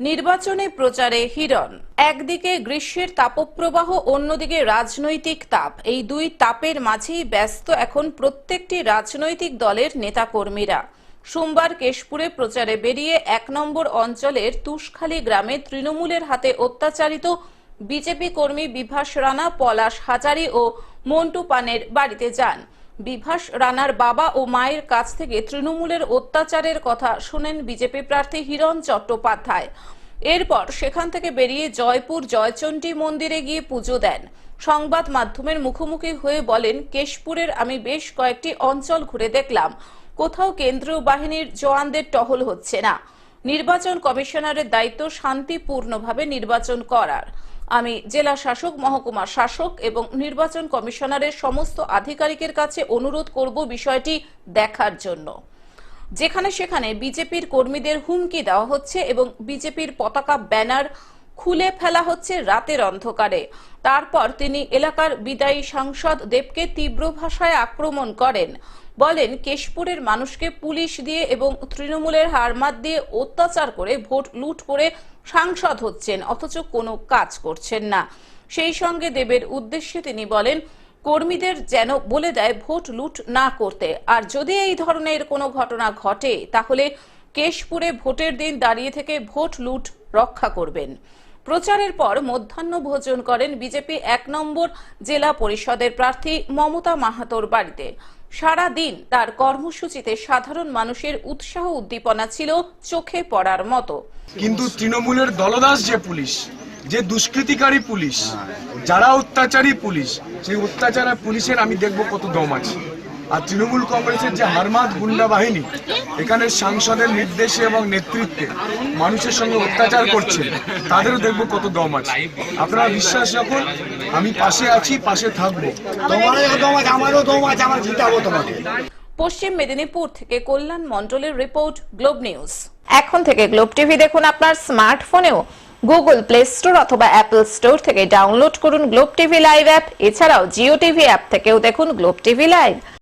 নির্বাচনে প্রচারে হিরণ। একদিকে গ্রীষ্মের তাপপ্রবাহ, অন্যদিকে রাজনৈতিক তাপ। এই দুই তাপের মাঝেই ব্যস্ত এখন প্রত্যেকটি রাজনৈতিক দলের নেতাকর্মীরা। সোমবার কেশপুরে প্রচারে বেরিয়ে এক নম্বর অঞ্চলের তুষখালী গ্রামে তৃণমূলের হাতে অত্যাচারিত বিজেপি কর্মী বিভাস রানা, পলাশ হাজারি ও মন্টু পানের বাড়িতে যান। বিভাস রানার বাবা ও মায়ের কাছ থেকে তৃণমূলের অত্যাচারের কথা শুনেন বিজেপি প্রার্থী হিরণ চট্টোপাধ্যায়। এরপর সেখান থেকে বেরিয়ে জয়পুর জয়চণ্ডী মন্দিরে গিয়ে পুজো দেন। সংবাদ মাধ্যমের মুখোমুখি হয়ে বলেন, কেশপুরের আমি বেশ কয়েকটি অঞ্চল ঘুরে দেখলাম। কোথাও কেন্দ্রীয় বাহিনীর জওয়ানদের টহল হচ্ছে না। নির্বাচন কমিশনারের দায়িত্ব শান্তিপূর্ণভাবে নির্বাচন করার। আমি জেলা শাসক, মহকুমা শাসক এবং নির্বাচন কমিশনারের সমস্ত আধিকারিকের কাছে অনুরোধ করব বিষয়টি দেখার জন্য। যেখানে সেখানে বিজেপির কর্মীদের হুমকি দেওয়া হচ্ছে এবং বিজেপির পতাকা ব্যানার খুলে ফেলা হচ্ছে রাতের অন্ধকারে। তারপর তিনি এলাকার বিদায়ী সাংসদ দেবকে তীব্র ভাষায় আক্রমণ করেন। বলেন, কেশপুরের মানুষকে পুলিশ দিয়ে এবং তৃণমূলের হারমাত দিয়ে অত্যাচার করে, ভোট লুট করে সাংসদ হচ্ছেন, অথচ কোনো কাজ করছেন না। সেই সঙ্গে দেবের উদ্দেশ্যে তিনি বলেন, কর্মীদের যেন বলে দেয় ভোট লুট না করতে। আর যদি এই ধরনের কোনো ঘটনা ঘটে, তাহলে কেশপুরে ভোটের দিন দাঁড়িয়ে থেকে ভোট লুট রক্ষা করবেন। প্রচারের পর মধ্যাহ্ন ভোজন করেন বিজেপি এক নম্বর জেলা পরিষদের প্রার্থী মমতা মাহাতোর বাড়িতে। সারা দিন তার কর্মসূচিতে সাধারণ মানুষের উৎসাহ উদ্দীপনা ছিল চোখে পড়ার মতো। কিন্তু তৃণমূলের দলদাস যে পুলিশ, যে দুষ্কৃতিকারী পুলিশ, যারা অত্যাচারী পুলিশ, সেই অত্যাচার পুলিশের আমি দেখব কত দম আছে। আর তৃণমূল কংগ্রেসের যে হারমাত গুন্ডা বাহিনী এখানে সাংসদের নির্দেশে এবং নেতৃত্বে মানুষের সঙ্গে অত্যাচার করছে তাদেরও দেখব কত দম আছে। আপনারা বিশ্বাস রাখুন আমি পাশে আছি পাশে থাকব। তোমারও দম আছে আমারও দম আছে আমার জিতাবো তোমাকে। পশ্চিম মেদিনীপুর থেকে কল্যাণ মণ্ডলের রিপোর্ট গ্লোব নিউজ। এখন থেকে গ্লোব টিভি দেখুন আপনার স্মার্টফোনেও। গুগল প্লে স্টোর অথবা অ্যাপল স্টোর থেকে ডাউনলোড করুন গ্লোব টিভি লাইভ অ্যাপ। এছাড়াও জিও টিভি অ্যাপ থেকেও দেখুন গ্লোব টিভি লাইভ।